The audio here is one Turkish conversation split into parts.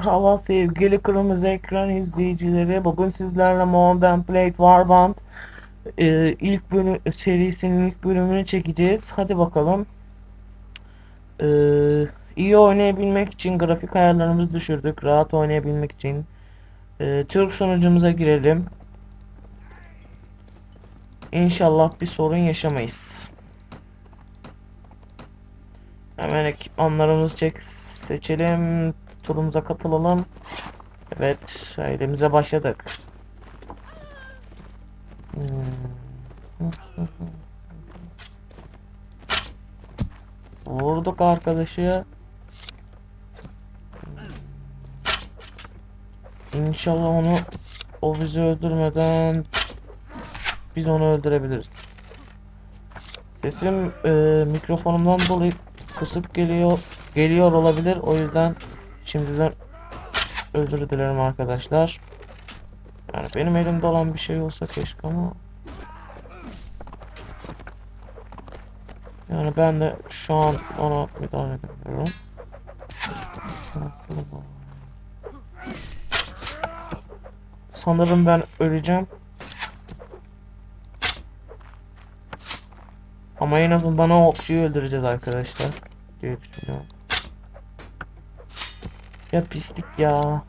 Merhaba sevgili kırmızı ekran izleyicileri. Bugün sizlerle Modern Blade Warband e, ilk bölüm serisinin ilk bölümünü çekeceğiz. Hadi bakalım. E, iyi oynayabilmek için grafik ayarlarımızı düşürdük. Rahat oynayabilmek için. E, Türk sunucumuza girelim. İnşallah bir sorun yaşamayız. Hemen ekipmanlarımızı çek seçelim. Turumuza katılalım. Evet, elimize başladık. Hmm. Vurduk arkadaşı. İnşallah onu o bizi öldürmeden biz onu öldürebiliriz. Sesim e, mikrofonumdan dolayı kısık geliyor geliyor olabilir. O yüzden şimdiden özür dilerim arkadaşlar. Yani benim elimde olan bir şey olsa keşke ama yani ben de şu an ona müdahale ediyorum. Sanırım ben öleceğim. Ama en azından o okçuyu öldüreceğiz arkadaşlar diye düşünüyorum. Ya pislik ya.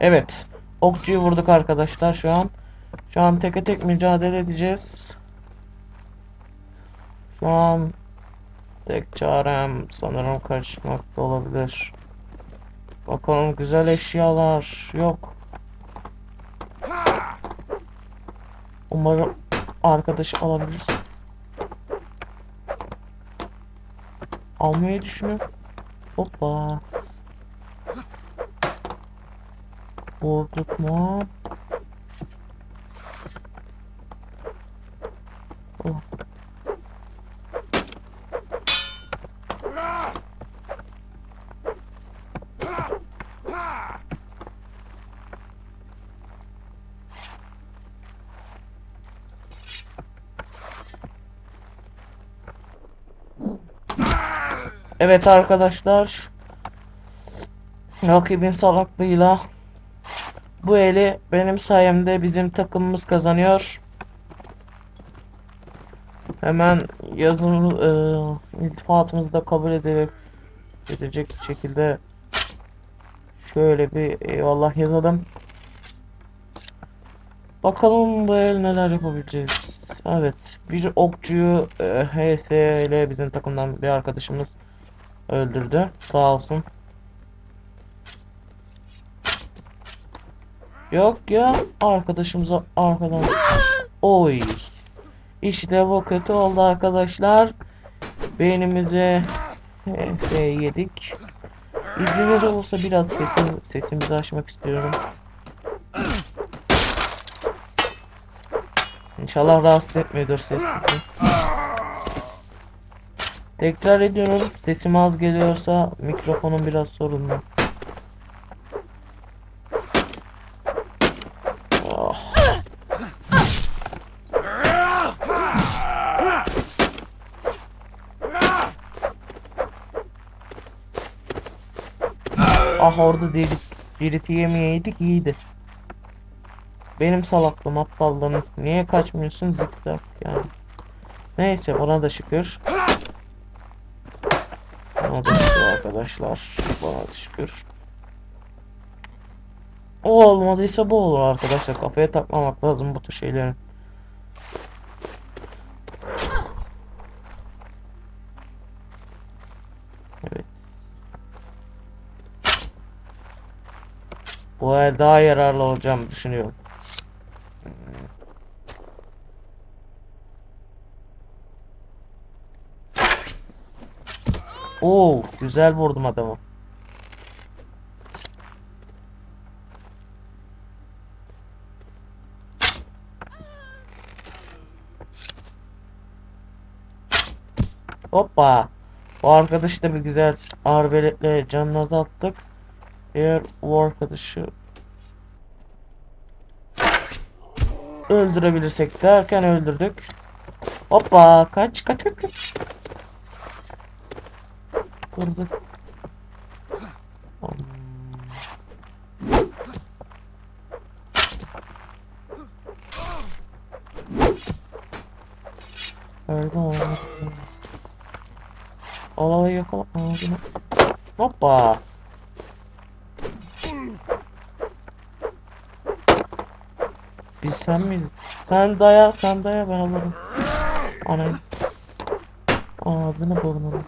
Evet. Okçuyu vurduk arkadaşlar şu an. Şu an teke tek mücadele edeceğiz. Şu an tek çarem sanırım kaçmak da olabilir. Bakalım güzel eşyalar yok. Umarım arkadaşı alabiliriz. Almayı düşünüyorum. Hoppa. Vurduk mu? Evet arkadaşlar. Rakibin salaklığıyla bu eli benim sayemde bizim takımımız kazanıyor. Hemen yazım e, iltifatımızı da kabul ederek edecek şekilde şöyle bir eyvallah yazalım. Bakalım bu el neler yapabileceğiz. Evet bir okçuyu e, HS ile bizim takımdan bir arkadaşımız öldürdü. Sağ olsun. Yok ya arkadaşımıza arkadan. Oy. İşte bu kötü oldu arkadaşlar. Beynimize HS yedik. İzninizle olsa biraz sesim sesimizi açmak istiyorum. İnşallah rahatsız etmiyordur ses. Tekrar ediyorum. Sesim az geliyorsa mikrofonum biraz sorunlu. Oh. Ah orada delik, deliti yemeyeydik iyiydi. Benim salaklığım aptallığım. Niye kaçmıyorsun zikzak yani. Neyse ona da şükür. Bana şükür arkadaşlar. Bana şükür. O olmadıysa bu olur arkadaşlar. Kafaya takmamak lazım bu tür şeylerin. Evet. Bu daha yararlı olacağımı düşünüyorum. Oo, güzel vurdum adamı. Hoppa. O arkadaşı da bir güzel arbeletle canını azalttık. Eğer o arkadaşı öldürebilirsek derken öldürdük. Hoppa kaç kaç kaç kaç. Kırdık. Hmm. Öldü o. Al al yakala. Hoppa. Biz sen miydin? Sen daya, sen daya ben alırım. Anayım. Ağzını burnunu.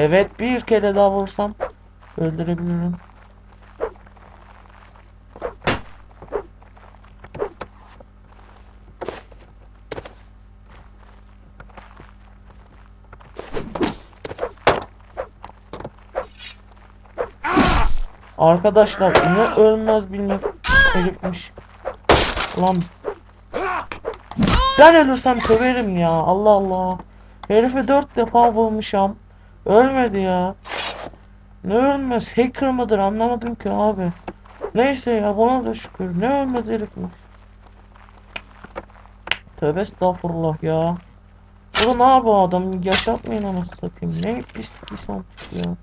Evet bir kere daha vursam öldürebilirim. Arkadaşlar ne ölmez bilmek herifmiş. Lan ben ölürsem söverim ya Allah Allah. Herifi dört defa vurmuşam. Ölmedi ya. Ne ölmez hacker mıdır anlamadım ki abi. Neyse ya buna da şükür. Ne ölmez herifmiş. Tövbe estağfurullah ya. Bu ne yapıyor adam yaşatmayın anasını satayım. Ne pislik insan ya.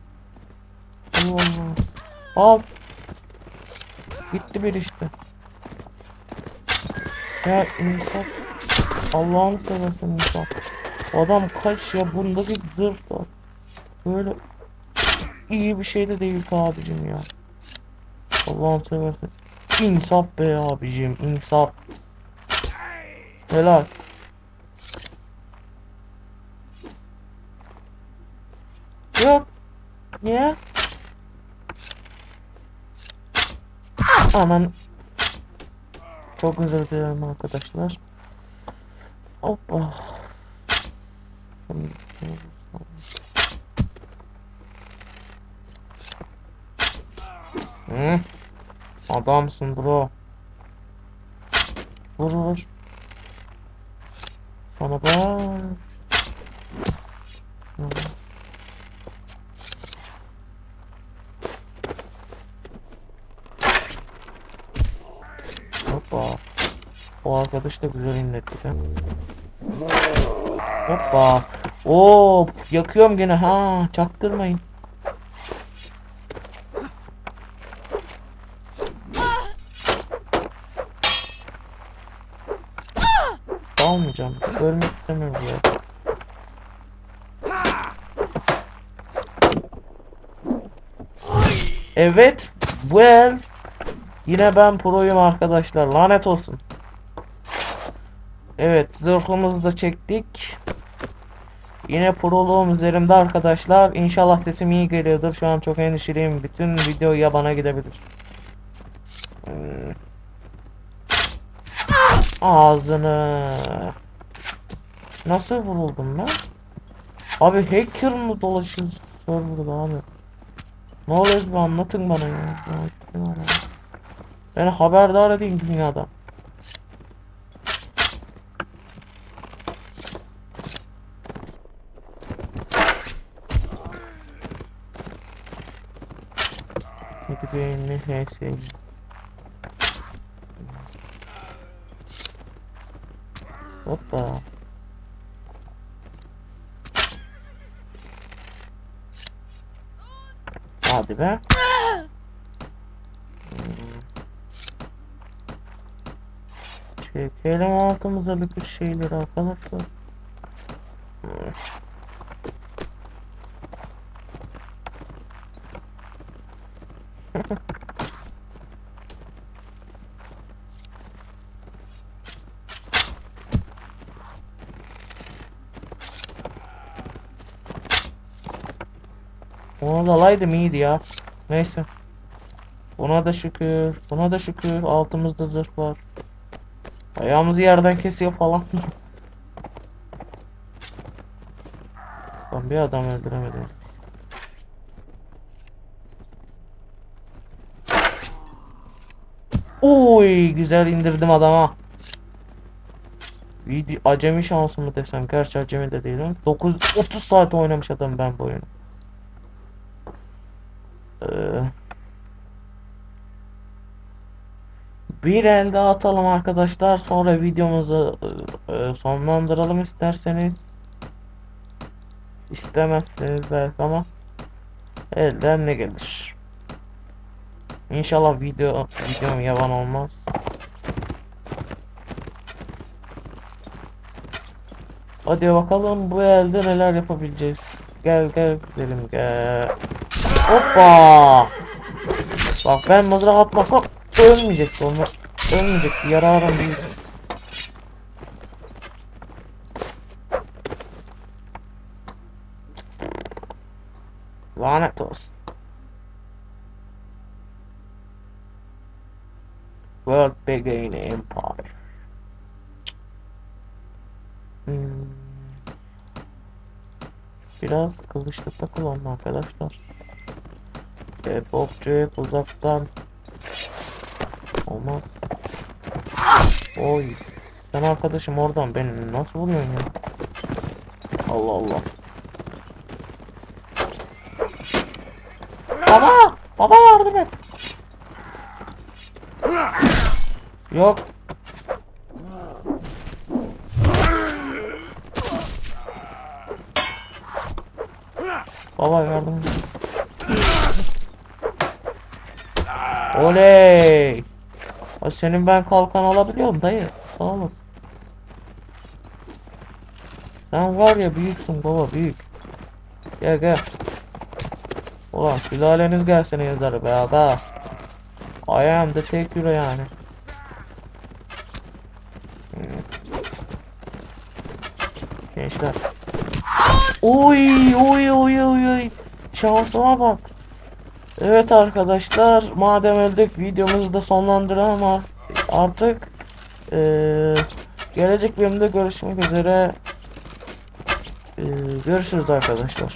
Allah Allah. Al. Gitti bir işte. Ya insaf. Allah'ını seversen insaf. Adam kaç ya bundaki zırh da. Böyle iyi bir şey de değil abicim ya. Allah'ını seversen. İnsaf be abicim insaf. Helal. Yok. Niye? Aman. Çok özür dilerim arkadaşlar. Hoppa. Hı? Adamsın bro. Vur vur. Sana bak. Hoppa. O arkadaş da güzel inlettik ha. Hoppa. Oo, yakıyorum gene ha. Çaktırmayın. Ölmek istemiyorum ya. Evet. Well. Yine ben proyum arkadaşlar. Lanet olsun. Evet. Zırhımızı da çektik. Yine proluğum üzerimde arkadaşlar. İnşallah sesim iyi geliyordur. Şu an çok endişeliyim. Bütün video yabana gidebilir. Hmm. Ağzını. Nasıl vuruldum ben? Abi hacker mı dolaşıyor serverda abi? Ne oluyor bir anlatın bana ya. Beni haberdar edin dünyada. Beğenme her şey. Hoppa. Hadi be. Çekelim altımıza bir şeyler arkadaşlar. Onu alaydım iyiydi ya. Neyse. Buna da şükür. Buna da şükür. Altımızda zırh var. Ayağımızı yerden kesiyor falan. Ben bir adam öldüremedim. Oy güzel indirdim adama. Video acemi şansı mı desem gerçi acemi de değilim. 9 30 saat oynamış adam ben bu oyunu. Bir el daha atalım arkadaşlar. Sonra videomuzu e, e, sonlandıralım isterseniz. İstemezseniz belki ama elden ne gelir. İnşallah video videom yavan olmaz. Hadi bakalım bu elde neler yapabileceğiz. Gel gel gidelim gel. Hoppa. Bak ben mızrak atmasam ölmeyecekti onu. Ölmeyecekti yararım değil. Lanet olsun. World Begin Empire. Hmm. Biraz kılıçta takılalım arkadaşlar. Okçu hep uzaktan. Olmaz. Oy. Sen arkadaşım oradan beni nasıl vuruyorsun ya? Allah Allah. Baba! Baba yardım et. Yok. Baba yardım et. Oley! Ay senin ben kalkan alabiliyorum dayı. Sağ olasın. Sen var ya büyüksün baba büyük. Gel gel. Ulan sülaleniz gelsene yazarı be aga. I am tek euro yani. Gençler. Oy oy oy oy oy. Şansıma bak. Evet arkadaşlar madem öldük videomuzu da sonlandıralım ar- artık. Ee, gelecek bölümde görüşmek üzere. Ee, görüşürüz arkadaşlar.